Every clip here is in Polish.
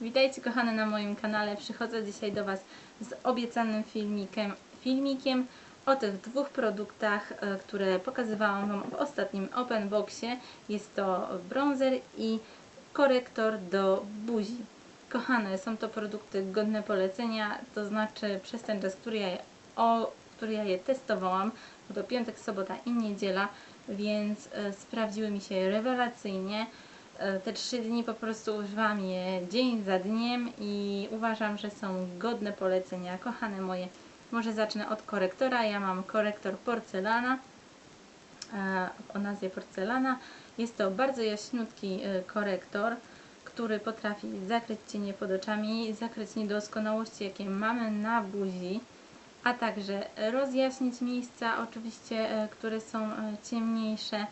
Witajcie kochane na moim kanale. Przychodzę dzisiaj do Was z obiecanym filmikiem, filmikiem o tych dwóch produktach, e, które pokazywałam Wam w ostatnim open boxie. Jest to bronzer i korektor do buzi. Kochane, są to produkty godne polecenia, to znaczy przez ten czas, który ja je, o, który ja je testowałam, bo to piątek, sobota i niedziela, więc e, sprawdziły mi się rewelacyjnie. E, Te trzy dni po prostu używam je dzień za dniem i uważam, że są godne polecenia. Kochane moje, może zacznę od korektora. Ja mam korektor porcelana e, o nazwie porcelana. Jest to bardzo jaśniutki e, korektor, który potrafi zakryć cienie pod oczami, zakryć niedoskonałości, jakie mamy na buzi, a także rozjaśnić miejsca, oczywiście, które są ciemniejsze.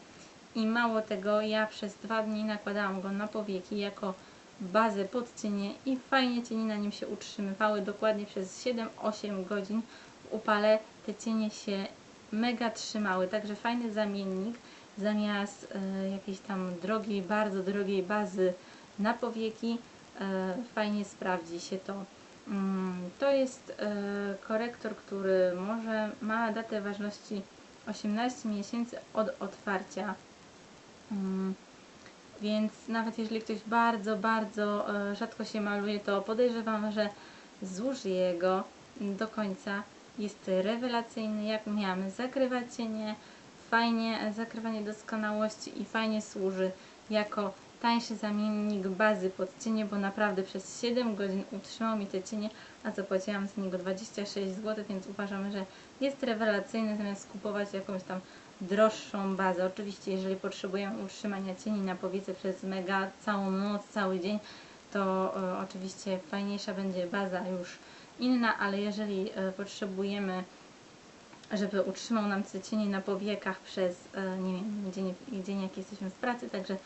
I mało tego, ja przez dwa dni nakładałam go na powieki jako bazę pod cienie i fajnie cienie na nim się utrzymywały. Dokładnie przez 7-8 godzin w upale te cienie się mega trzymały. Także fajny zamiennik zamiast e, jakiejś tam drogiej, bardzo drogiej bazy na powieki. E, fajnie sprawdzi się to. Mm, to jest e, korektor, który może ma datę ważności 18 miesięcy od otwarcia. Mm, Więc nawet jeżeli ktoś bardzo, bardzo e, rzadko się maluje, to podejrzewam, że zużyje go do końca. Jest rewelacyjny, jak miałam, zakrywa cienie, fajnie zakrywa niedoskonałości i fajnie służy jako tańszy zamiennik bazy pod cienie, bo naprawdę przez 7 godzin utrzymał mi te cienie, a zapłaciłam za niego 26 zł, więc uważam, że jest rewelacyjny. Zamiast kupować jakąś tam droższą bazę. Oczywiście, jeżeli potrzebujemy utrzymania cieni na powiece przez mega całą noc, cały dzień, to e, oczywiście fajniejsza będzie baza już inna, ale jeżeli e, potrzebujemy, żeby utrzymał nam te cienie na powiekach przez, e, nie wiem, dzień, dzień jak jesteśmy w pracy, także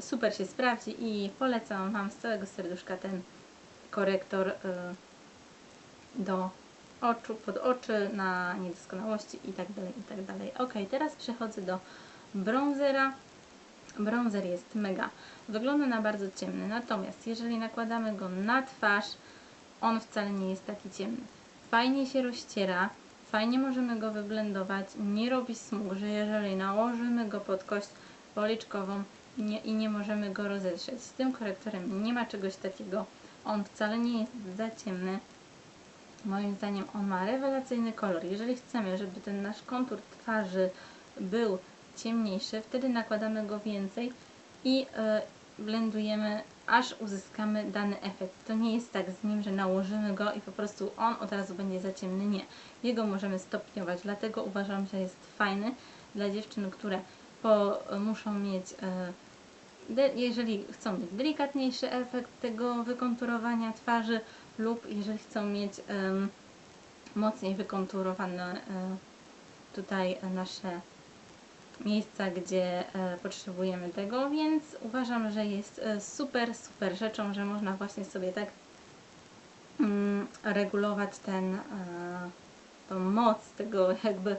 super się sprawdzi i polecam Wam z całego serduszka ten korektor do oczu, pod oczy, na niedoskonałości i tak dalej, i tak. Ok, teraz przechodzę do bronzera. Bronzer jest mega. Wygląda na bardzo ciemny, natomiast jeżeli nakładamy go na twarz, on wcale nie jest taki ciemny. Fajnie się rozciera, fajnie możemy go wyblendować, nie robi smug, że jeżeli nałożymy go pod kość policzkową nie, i nie możemy go rozetrzeć. Z tym korektorem nie ma czegoś takiego. On wcale nie jest za ciemny. Moim zdaniem on ma rewelacyjny kolor. Jeżeli chcemy, żeby ten nasz kontur twarzy był ciemniejszy, wtedy nakładamy go więcej i e, blendujemy, aż uzyskamy dany efekt. To nie jest tak z nim, że nałożymy go i po prostu on od razu będzie za ciemny. Nie. Jego możemy stopniować, dlatego uważam, że jest fajny dla dziewczyn, które po, muszą mieć e, jeżeli chcą mieć delikatniejszy efekt tego wykonturowania twarzy lub jeżeli chcą mieć em, mocniej wykonturowane e, tutaj nasze miejsca, gdzie e, potrzebujemy tego, więc uważam, że jest e, super, super rzeczą, że można właśnie sobie tak mm, regulować ten, tą moc tego jakby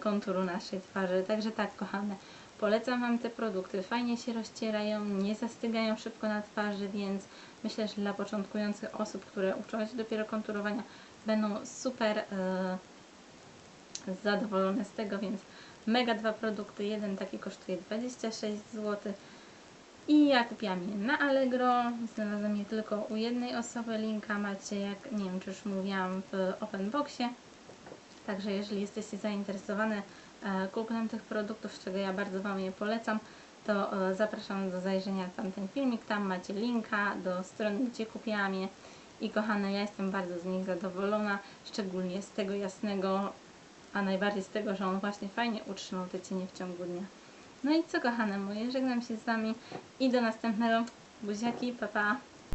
konturu naszej twarzy. Także tak, kochane, polecam Wam te produkty. Fajnie się rozcierają, nie zastygają szybko na twarzy, więc myślę, że dla początkujących osób, które uczą się dopiero konturowania, będą super e, zadowolone z tego, więc mega dwa produkty. Jeden taki kosztuje 26 zł. I ja kupiłam je na Allegro. Znalazłam je tylko u jednej osoby. Linka macie, jak nie wiem, czy już mówiłam, w Openboxie. Także jeżeli jesteście zainteresowane kupnem tych produktów, z czego ja bardzo Wam je polecam, to e, zapraszam do zajrzenia w tamten filmik. Tam macie linka do strony, gdzie kupiłam je. I kochane, ja jestem bardzo z nich zadowolona, szczególnie z tego jasnego, a najbardziej z tego, że on właśnie fajnie utrzymał te cienie w ciągu dnia. No i co kochane moje, żegnam się z Wami i do następnego. Buziaki, pa pa!